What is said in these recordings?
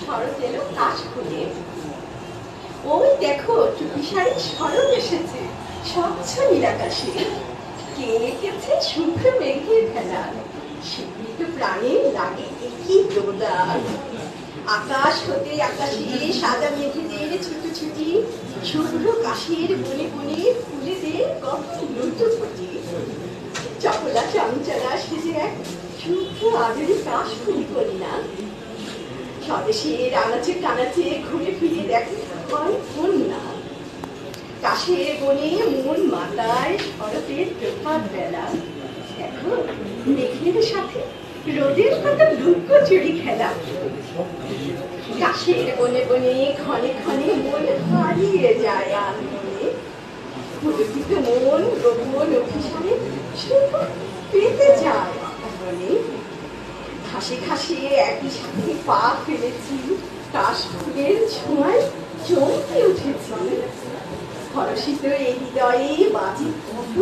শরৎ এলো কাশ খুলে ওই দেখো টুপি শাড়ি শরৎ এসেছে, স্বচ্ছ নীলাকাশে কে এঁকেছে শুভ্র মেঘের খেলা স্বীকৃত প্রাণে লাগে একই দোদার আকাশ হতে আকাশে, সাদা মেঘেদের ছুটোছুটি শুভ্র কাশের বনে বনে ফুলেদের কত লুটোপুটি চপলা চামচারা সেজে এক শুভ্র আদরি কাশ ফুল কন্যা স্বদেশের আনাচে কানাচে ঘুরে ফিরে দেখে হয় কন্যা কাশের বনে মন মাতায়, শরতের প্রভাত বেলা। দেখো, মেঘের সাথে রোদের কত লুক্ক চুরি খেলা। কাশের বনে বনে ক্ষণে ক্ষণে মন হারিয়ে যায় আনন্দে। পুলকিত মন গোপন অভিসারে শুধু পেতে যায় বলে ঘাসে ঘাসে একই সাথে পা ফেলেছি। কাশ ফুলের ছোঁয়ায় চমকে উঠেছি। হরষিত এই হৃদয়ে বাজি কত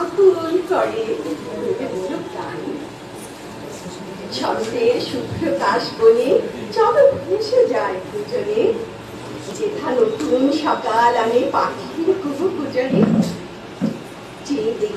আকুল করে প্রাণ। শরতের শুভ্র কাশ বনে চলো ভেসে যায় দুজনে যেথা নতুন সকাল আমি পাখির কুহু কুজনে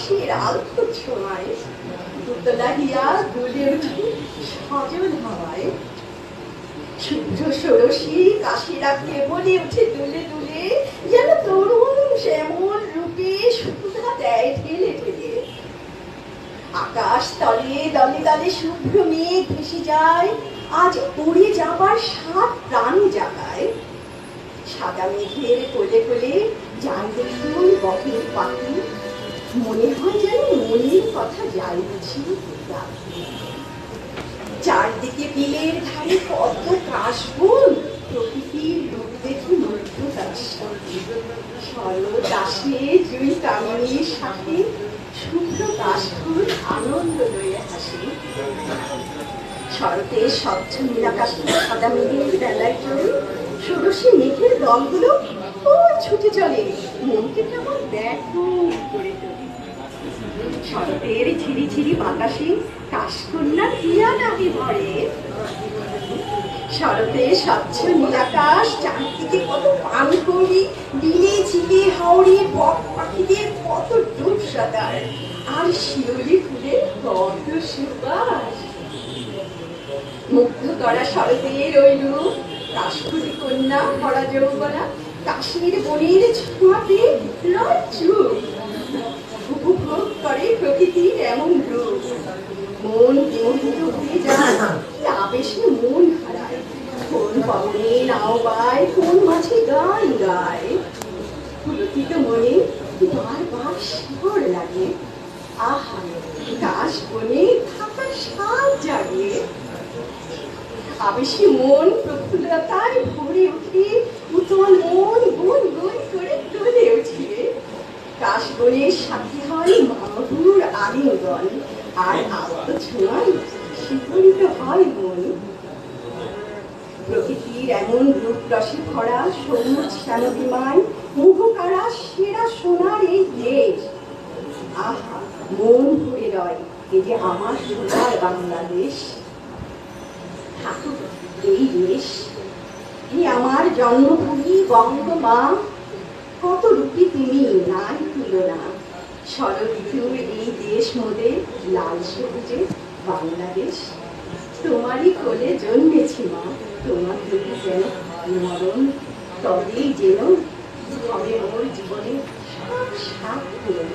কাশের আলতো ছোঁয়ায় দুতলা উঠে সজল হাওয়ায়। কাশিরা উঠে দুলে দুলে, যেন তরুণ শ্যামল রূপে দেয় আকাশ তলে দলে দলে শুভ্র মেঘ ভেসে যায়, আজ উড়ে যাবার সাত প্রাণ জাগায়। সাদা মেঘের কোলে কোলে যাই দেখুন বকের পাখি মনে হয় যেন মনের কথা যাই বুঝি চারদিকে বিলের ধারে কত কাশবন প্রকৃতির রূপ দেখি মুগ্ধ দাস আসে জুই কামিনীর সাথে শুভ্র কাশফুল আনন্দ লয়ে হাসে। শরতের স্বচ্ছ নীলাকাশে সাদা মেঘের বেলায় চলে ষোড়শী মেঘের দলগুলো ও, ছুটে চলে। মনকে কেমন শরতের ঝিরি ঝিরি বাতাসে কাশকন্যা হিয়া নাহি ভরে। শরতে স্বচ্ছ নীলাকাশ, চারদিকে কত পান করি দিনে ঝিলে হাওড়ে বক পাখিদের কত ডুব সাদার আর শিউলি ফুলের কত সুবাস। মুগ্ধ করা শরতের ওই রূপ কাশফুলি কন্যা ভরা যৌবনা কাশ্মীর বনের ছোঁয়াতে উপভোগ করে প্রকৃতির এমন রূপ। মন মোহিত হয়ে যায় আবেশে মন হারায়। কোন পবনে নাও গায়, কোন মাঝে গান গায়। পুলকিত মনে বারবার শিহর লাগে। আহা, কাশ বনে থাকার সাজ জাগে। আবেশে মন প্রফুল্লতায় ভরে ওঠে উতল মন গুন গুন করে তুলে ওঠে কাশবনের সাথে হয় মাহুর আলিঙ্গন আর আত্ম ছোঁয়ায় শিহরিত হয় মন। প্রকৃতির এমন রূপ রসে ভরা সবুজ শ্যামবিমায় মুহকারা সেরা সোনার এই দেশ। আহা, মন ভরে রয় এই যে আমার সোনার বাংলাদেশ। থাকুক এই দেশ এই আমার জন্মভূমি বঙ্গমা কত রূপী তুমি, নাই তুলনা। শরৎঋতুর এই দেশ মোদের লাল সবুজে বাংলাদেশ। তোমারই কোলে জন্মেছি মা, তোমার যদি যেন মরণ তবেই যেন হবে ওর জীবনে সব পূরণ